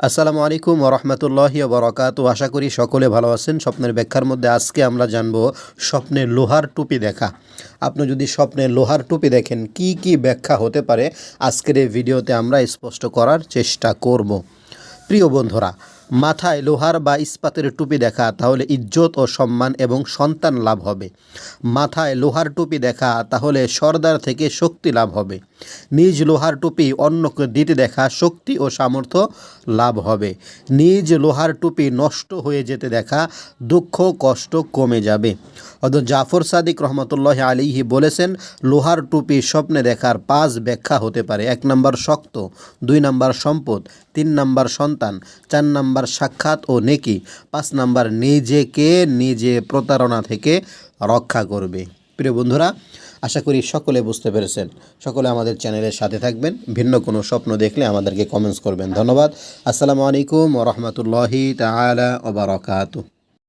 আসসালামু আলাইকুম ওরহমতুল্লাহি বরকাত আশা করি সকলে ভালো আছেন। স্বপ্নের ব্যাখ্যার মধ্যে আজকে আমরা জানব স্বপ্নে লোহার টুপি দেখা। আপনি যদি স্বপ্নে লোহার টুপি দেখেন, কি কি ব্যাখ্যা হতে পারে? আজকের এই ভিডিওতে আমরা স্পষ্ট করার চেষ্টা করব। প্রিয় বন্ধুরা মাথায় লোহার বা ইস্পাতের টুপি দেখা, তাহলে ইজ্জত ও সম্মান এবং সন্তান লাভ হবে। মাথায় লোহার টুপি দেখা, তাহলে সর্দার থেকে শক্তি লাভ হবে। নিজ লোহার টুপি অন্যকে দিতে দেখা, শক্তি ও সামর্থ্য লাভ হবে। নিজ লোহার টুপি নষ্ট হয়ে যেতে দেখা, দুঃখ কষ্ট কমে যাবে। অত জাফর সাদিক রহমতুল্লাহ আলিহি বলেছেন, লোহার টুপি স্বপ্নে দেখার পাঁচ ব্যাখ্যা হতে পারে। এক নম্বর শক্ত, দুই নম্বর সম্পদ, তিন নম্বর সন্তান, চার নম্বর সাক্ষাৎ ও নেকি, পাঁচ নম্বর নিজেকে নিজে প্রতারণা থেকে রক্ষা করবে। প্রিয় বন্ধুরা, আশা করি সকলে বুঝতে পেরেছেন। সকলে আমাদের চ্যানেলের সাথে থাকবেন। ভিন্ন কোনো স্বপ্ন দেখলে আমাদেরকে কমেন্টস করবেন। ধন্যবাদ। আসসালামু আলাইকুম রহমতুল্লাহি তালা ওবরাকাতু